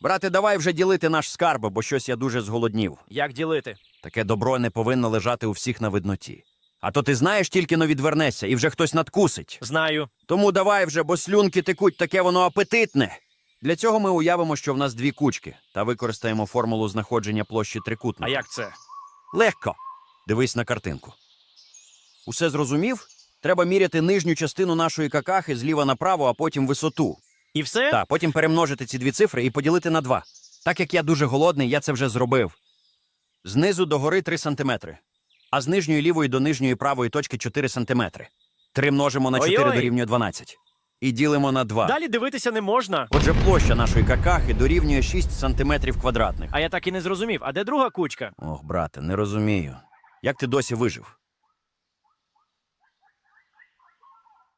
Брате, давай вже ділити наш скарб, бо щось я дуже зголоднів. Як ділити? Таке добро не повинно лежати у всіх на видноті. А то ти знаєш, тільки но відвернешся, і вже хтось надкусить. Знаю. Тому давай вже, бо слюнки текуть, таке воно апетитне. Для цього ми уявимо, що в нас дві кучки, та використаємо формулу знаходження площі трикутника. А як це? Легко. Дивись на картинку. Усе зрозумів? Треба міряти нижню частину нашої какахи зліва направо, а потім висоту. І все? Так, потім перемножити ці дві цифри і поділити на два. Так як я дуже голодний, я це вже зробив. Знизу до гори 3 см, а з нижньої лівої до нижньої правої точки 4 см. 3 множимо на 4 Ой-ой. дорівнює 12. І ділимо на 2. Далі дивитися не можна. Отже, площа нашої какахи дорівнює 6 см квадратних. А я так і не зрозумів. А де друга кучка? Ох, брате, не розумію. Як ти досі вижив?